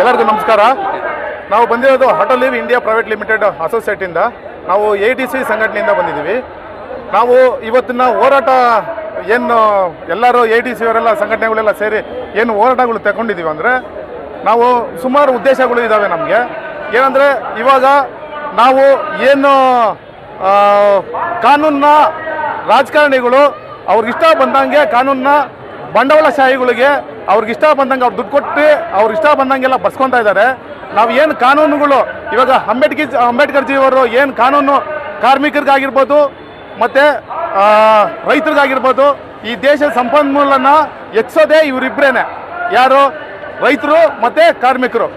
ಎಲ್ಲರಿಗೂ ನಮಸ್ಕಾರ. ನಾವು ಬಂದಿರೋದು Autoliv India private limited ಅಸೋಸಿಯೇಟಿಂದ ನಾವು ಎ ಟಿ ಸಿ ಸಂಘಟನೆಯಿಂದ ಬಂದಿದ್ದೀವಿ. ನಾವು ಇವತ್ತಿನ ಹೋರಾಟ ಏನು ಎಲ್ಲರೂ ಎ ಟಿ ಸಿ ಅವರೆಲ್ಲ ಸಂಘಟನೆಗಳೆಲ್ಲ ಸೇರಿ ಏನು ಹೋರಾಟಗಳು ತಗೊಂಡಿದ್ದೀವಿ ಅಂದರೆ ನಾವು ಸುಮಾರು ಉದ್ದೇಶಗಳು ಇದ್ದಾವೆ ನಮಗೆ. ಏನಂದರೆ ಇವಾಗ ನಾವು ಏನು ಆ, ಕಾನೂನನ್ನ ರಾಜಕಾರಣಿಗಳು ಅವ್ರಿಗಿಷ್ಟ ಬಂದಂಗೆ ಕಾನೂನನ್ನ ಬಂಡವಾಳಶಾಹಿಗಳಿಗೆ ಅವ್ರಿಗಿಷ್ಟ ಬಂದಂಗೆ ಅವ್ರು ದುಡ್ಡು ಕೊಟ್ಟು ಅವ್ರು ಇಷ್ಟ ಬಂದಂಗೆಲ್ಲ ಬರ್ಸ್ಕೊತಾ ಇದ್ದಾರೆ. ನಾವು ಏನು ಕಾನೂನುಗಳು ಇವಾಗ ಅಂಬೇಡ್ಕರ್ ಅಂಬೇಡ್ಕರ್ ಜಿಯವರು ಏನು ಕಾನೂನು ಕಾರ್ಮಿಕರಿಗಾಗಿರ್ಬೋದು ಮತ್ತು ರೈತರಿಗಾಗಿರ್ಬೋದು ಈ ದೇಶದ ಸಂಪನ್ಮೂಲನ ಹೆಚ್ಚೋದೇ ಇವರಿಬ್ಬರೇನೆ ಯಾರು? ರೈತರು ಮತ್ತು ಕಾರ್ಮಿಕರು.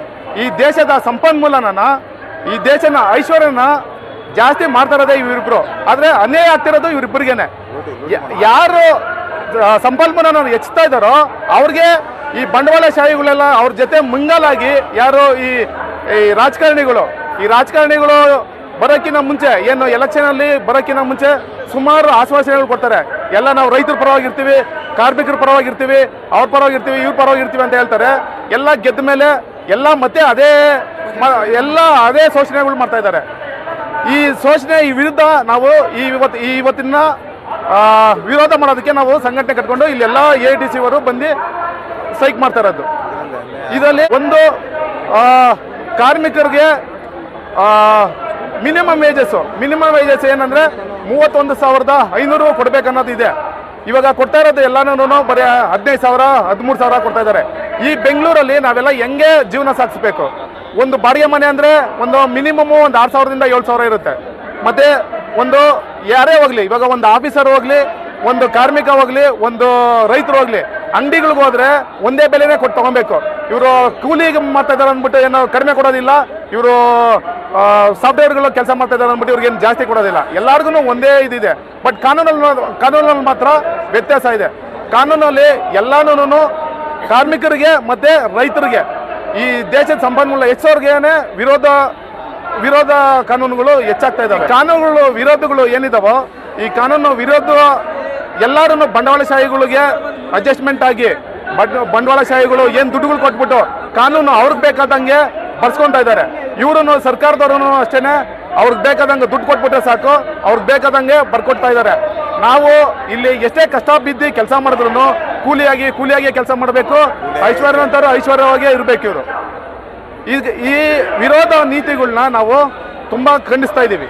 ಈ ದೇಶದ ಸಂಪನ್ಮೂಲನ ಈ ದೇಶನ ಐಶ್ವರ್ಯನ ಜಾಸ್ತಿ ಮಾಡ್ತಾ ಇರೋದೇ ಇವರಿಬ್ರು. ಆದರೆ ಅನ್ಯಾಯ ಆಗ್ತಿರೋದು ಇವರಿಬ್ಬರಿಗೇನೆ ಯಾರು ಸಂಪನ್ಮೂಲನ ಹೆಚ್ಚುತ್ತಾ ಇದ್ದಾರೋ, ಅವ್ರಿಗೆ ಈ ಬಂಡವಾಳಶಾಹಿಗಳೆಲ್ಲ ಅವ್ರ ಜೊತೆ ಮುಂಗಾಲಾಗಿ ಯಾರು ಈ ಈ ರಾಜಕಾರಣಿಗಳು ಈ ರಾಜಕಾರಣಿಗಳು ಬರೋಕ್ಕಿಂತ ಮುಂಚೆ, ಏನು ಎಲೆಕ್ಷನಲ್ಲಿ ಬರೋಕ್ಕಿಂತ ಮುಂಚೆ ಸುಮಾರು ಆಶ್ವಾಸನೆಗಳು ಕೊಡ್ತಾರೆ. ಎಲ್ಲ ನಾವು ರೈತರ ಪರವಾಗಿರ್ತೀವಿ, ಕಾರ್ಮಿಕರ ಪರವಾಗಿರ್ತೀವಿ, ಅವ್ರ ಪರವಾಗಿರ್ತೀವಿ, ಇವ್ರ ಪರವಾಗಿರ್ತೀವಿ ಅಂತ ಹೇಳ್ತಾರೆ. ಎಲ್ಲ ಗೆದ್ದ ಮೇಲೆ ಎಲ್ಲ ಮತ್ತೆ ಅದೇ ಎಲ್ಲ ಅದೇ ಶೋಷಣೆಗಳು ಮಾಡ್ತಾ ಇದ್ದಾರೆ. ಈ ಶೋಷಣೆ, ಈ ವಿರುದ್ಧ ನಾವು ಈ ಇವತ್ತು, ಈ ಇವತ್ತಿನ ವಿರೋಧ ಮಾಡೋದಕ್ಕೆ ನಾವು ಸಂಘಟನೆ ಕಟ್ಕೊಂಡು ಇಲ್ಲೆಲ್ಲ ಎ ಟಿ ಸಿ ಅವರು ಬಂದು ಸೈಕ್ ಮಾಡ್ತಾ ಇರೋದು. ಇದರಲ್ಲಿ ಒಂದು ಕಾರ್ಮಿಕರಿಗೆ ಮಿನಿಮಮ್ ವೇಜಸ್ ಮಿನಿಮಮ್ ವೇಜಸ್ ಏನಂದ್ರೆ ಮೂವತ್ತೊಂದು ಸಾವಿರದ ಐನೂರು ಕೊಡ್ಬೇಕನ್ನೋದು ಇದೆ. ಇವಾಗ ಕೊಡ್ತಾ ಇರೋದು ಎಲ್ಲಾನು ಬರೀ ಹದಿನೈದು ಸಾವಿರ, ಹದಿಮೂರು ಸಾವಿರ ಕೊಡ್ತಾ ಇದ್ದಾರೆ. ಈ ಬೆಂಗಳೂರಲ್ಲಿ ನಾವೆಲ್ಲ ಹೆಂಗೆ ಜೀವನ ಸಾಗಿಸ್ಬೇಕು? ಒಂದು ಬಾಡಿಗೆ ಮನೆ ಅಂದ್ರೆ ಒಂದು ಮಿನಿಮಮ್ ಒಂದು ಆರು ಸಾವಿರದಿಂದ ಏಳು ಸಾವಿರ ಇರುತ್ತೆ. ಮತ್ತೆ ಒಂದು ಯಾರೇ ಹೋಗ್ಲಿ, ಇವಾಗ ಒಂದು ಆಫೀಸರ್ ಹೋಗ್ಲಿ, ಒಂದು ಕಾರ್ಮಿಕ ಹೋಗ್ಲಿ, ಒಂದು ರೈತರು ಹೋಗ್ಲಿ, ಅಂಗಡಿಗಳಿಗೆ ಹೋದ್ರೆ ಒಂದೇ ಬೆಲೆನೇ ಕೊಟ್ಟು ತಗೊಬೇಕು. ಇವರು ಕೂಲಿಗೆ ಮಾಡ್ತಾ ಇದಾರೆ ಅಂದ್ಬಿಟ್ಟು ಏನೋ ಕಡಿಮೆ ಕೊಡೋದಿಲ್ಲ, ಇವರು ಸಾಫ್ಟ್ವೇರ್ಗಳು ಕೆಲಸ ಮಾಡ್ತಾ ಇದ್ದಾರೆ ಅಂದ್ಬಿಟ್ಟು ಇವ್ರಿಗೆ ಏನು ಜಾಸ್ತಿ ಕೊಡೋದಿಲ್ಲ. ಎಲ್ಲರಿಗೂ ಒಂದೇ ಇದಿದೆ. ಬಟ್ ಕಾನೂನಲ್ಲಿ ಕಾನೂನಲ್ಲಿ ಮಾತ್ರ ವ್ಯತ್ಯಾಸ ಇದೆ. ಕಾನೂನಲ್ಲಿ ಎಲ್ಲಾನು ಕಾರ್ಮಿಕರಿಗೆ ಮತ್ತೆ ರೈತರಿಗೆ ಈ ದೇಶದ ಸಂಪನ್ಮೂಲ ಹೆಚ್ಚೋರ್ಗೇನೆ ವಿರೋಧ ವಿರೋಧ ಕಾನೂನುಗಳು ಹೆಚ್ಚಾಗ್ತಾ ಇದ್ದಾವೆ ಕಾನೂನುಗಳು, ವಿರೋಧಗಳು ಏನಿದಾವೋ, ಈ ಕಾನೂನು ವಿರೋಧ ಎಲ್ಲರೂ ಬಂಡವಾಳಶಾಹಿಗಳಿಗೆ ಅಡ್ಜಸ್ಟ್ಮೆಂಟ್ ಆಗಿ, ಬಡ್- ಬಂಡವಾಳಶಾಹಿಗಳು ಏನು ದುಡ್ಡುಗಳು ಕೊಟ್ಬಿಟ್ಟು ಕಾನೂನು ಅವ್ರಿಗೆ ಬೇಕಾದಂಗೆ ಬರ್ಸ್ಕೊತಾ ಇದ್ದಾರೆ ಇವರು ಸರ್ಕಾರದವರು ಅಷ್ಟೇ ಅವ್ರಿಗೆ ಬೇಕಾದಂಗೆ ದುಡ್ಡು ಕೊಟ್ಬಿಟ್ರೆ ಸಾಕು, ಅವ್ರಿಗೆ ಬೇಕಾದಂಗೆ ಬರ್ಕೊಡ್ತಾ ಇದ್ದಾರೆ ನಾವು ಇಲ್ಲಿ ಎಷ್ಟೇ ಕಷ್ಟ ಬಿದ್ದು ಕೆಲಸ ಮಾಡಿದ್ರು ಕೂಲಿಯಾಗಿ ಕೂಲಿಯಾಗಿ ಕೆಲಸ ಮಾಡಬೇಕು. ಐಶ್ವರ್ಯವಂತರು ಐಶ್ವರ್ಯವಾಗಿ ಇರಬೇಕು ಇವರು. ಈಗ ಈ ವಿರೋಧ ನೀತಿಗಳನ್ನ ನಾವು ತುಂಬಾ ಖಂಡಿಸ್ತಾ ಇದ್ದೀವಿ.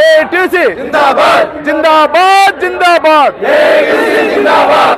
A T C. ಜಿಂದಾಬಾದ್. ಜಿಂದಾಬಾದ್ ಜಿಂದಾಬಾದ್.